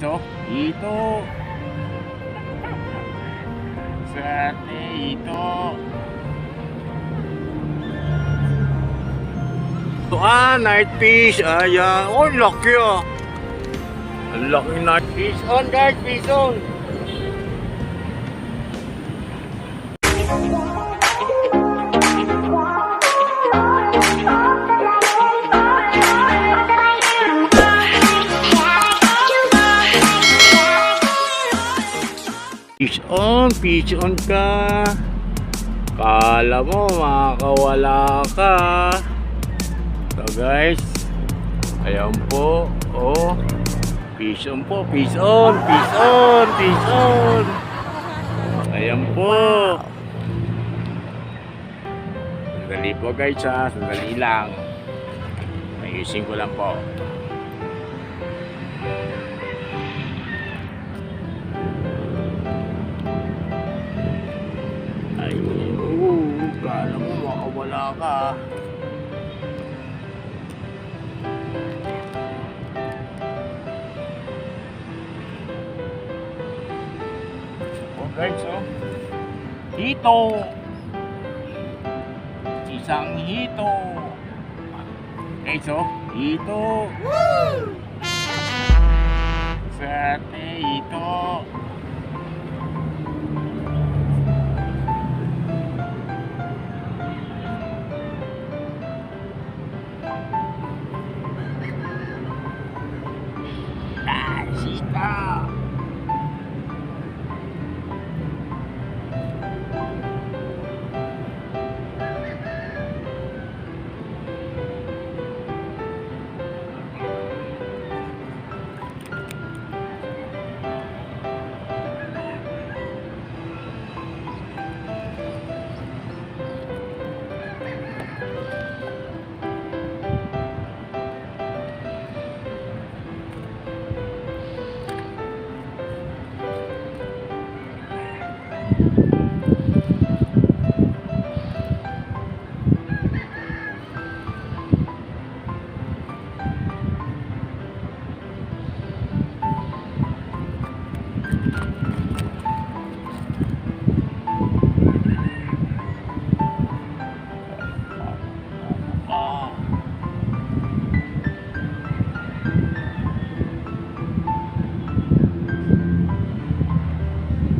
So, ito. Sate, ito. Ito ah, night fish. Ayan. Oh, laki ah. Laki night fish on guys, fish on. On, fish on ka. Kala mo makakawala ka. So guys, ayan po. Oh, fish on po, fish on, fish on, fish on. Ayan po. Sandali po guys ha, sandali lang. Ayusin ko lang po. Kala mo makawala ka. Oh guys, oh. Hito. Isang hito. Guys, oh. Hito. Sate, hito.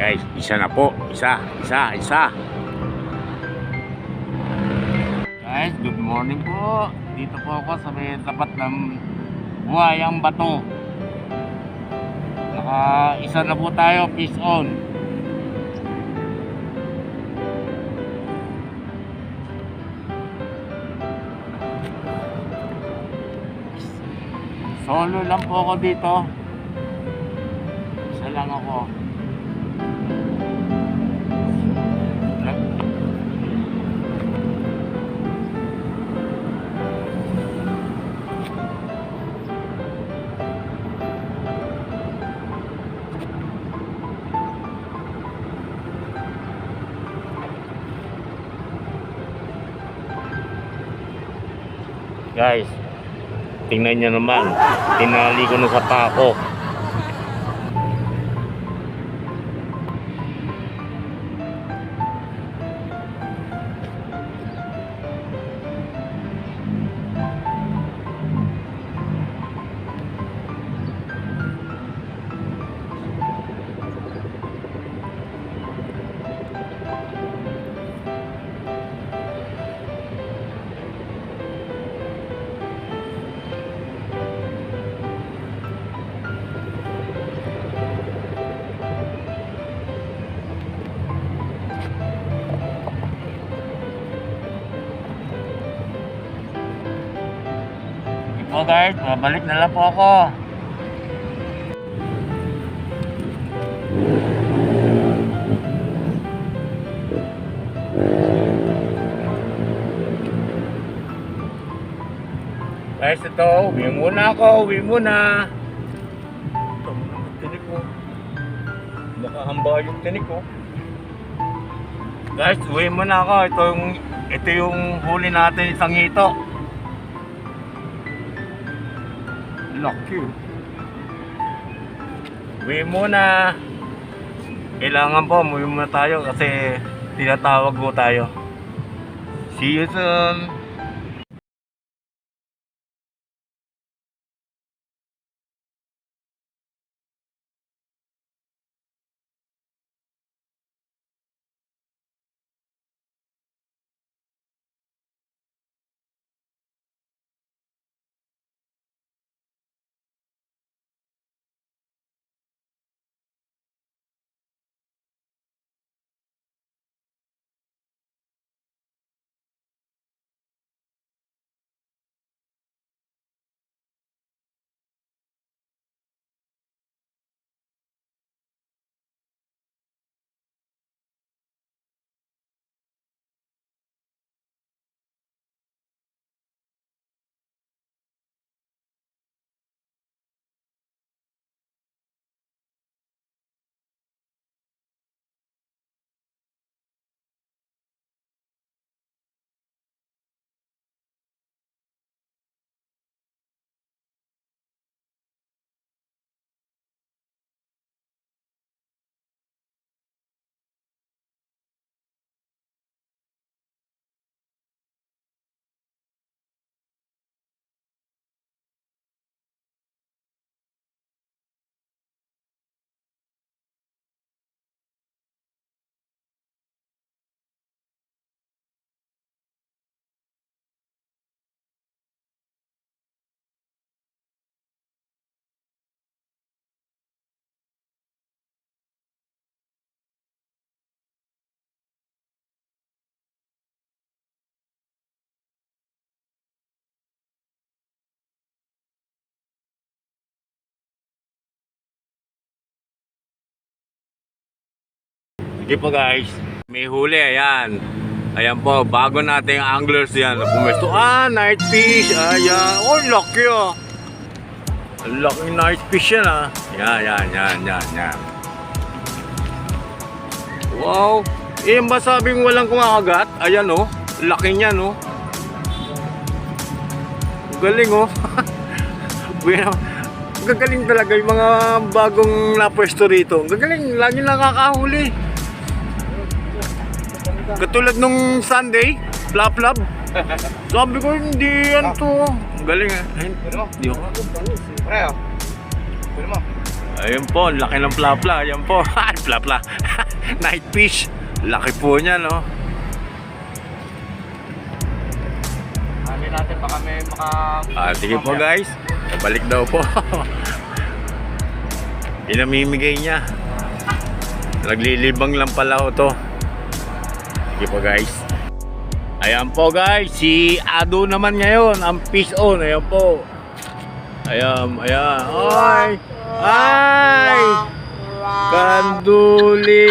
Guys, isa na po. Isa, isa, isa. Guys, good morning po. Dito po ako sa may tapat ng buhayang bato. Naka isa na po tayo, peace on. Solo lang po ako dito. Isa lang ako. Guys, tingnan nyo naman. Tinali ko na sa pako. guard, babalik ah, na lang po ako. Guys, ito, uwi muna ako, uwi muna. Ito, tinik ko. Nakahamba yung tinik ko. Guys, uwi muna ako. Ito yung, ito yung huli natin isang hito. Lucky. oh. Uwi muna. Kailangan po, umuwi muna tayo kasi tinatawag po tayo. See you soon. Sige po guys, may huli, ayan. Ayan po, bago nating anglers yan. Pumesto, ah, night fish, ayan. Oh, laki oh. Ang night fish yan ah. Yan, yan, yan, yan, yan. Wow. Eh, ba sabing walang kumakagat? Ayan oh, laki niyan oh. Galing oh. Bueno, gagaling talaga yung mga bagong napwesto rito. Gagaling, lagi nakakahuli. Katulad nung Sunday, flap flap. Sabi ko hindi yan to. Galing eh. Ayun, Hindi ako. Pre, oh. Pwede mo. Ayun po, ang laki ng plapla. Ayan po. plapla. Night fish. Laki po niya, no? Ano natin baka may maka... Ah, sige po guys. Balik daw po. Inamimigay niya. Naglilibang lang pala ho to. Sige po guys. Ayan po guys, si Ado naman ngayon, ang fish on. Ayan po. Ayan, ayan. Ay! Ay! Kanduli!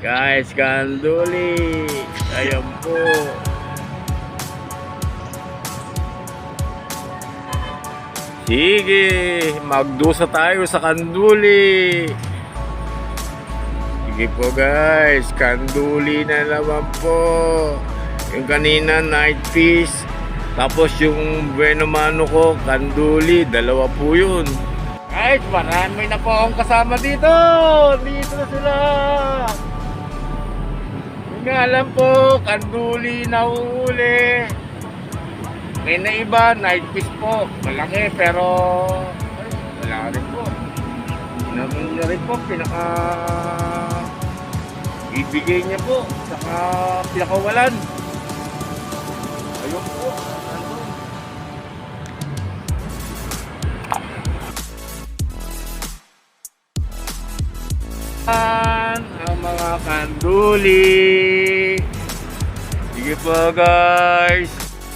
Guys, kanduli! Ayan po. Sige, magdusa tayo sa kanduli. Sige po guys, kanduli na naman po. Yung kanina night fish, tapos yung bueno mano ko, kanduli, dalawa po yun. Guys, marami na po akong kasama dito. Dito na sila. Yung alam po, kanduli na huli. May na iba, night fish po. Malaki pero wala rin po. Inamin niya rin po, pinaka ibigay niya po, saka pinakawalan. Ayun po. nandun. Yan ang mga kanduli. Sige po guys.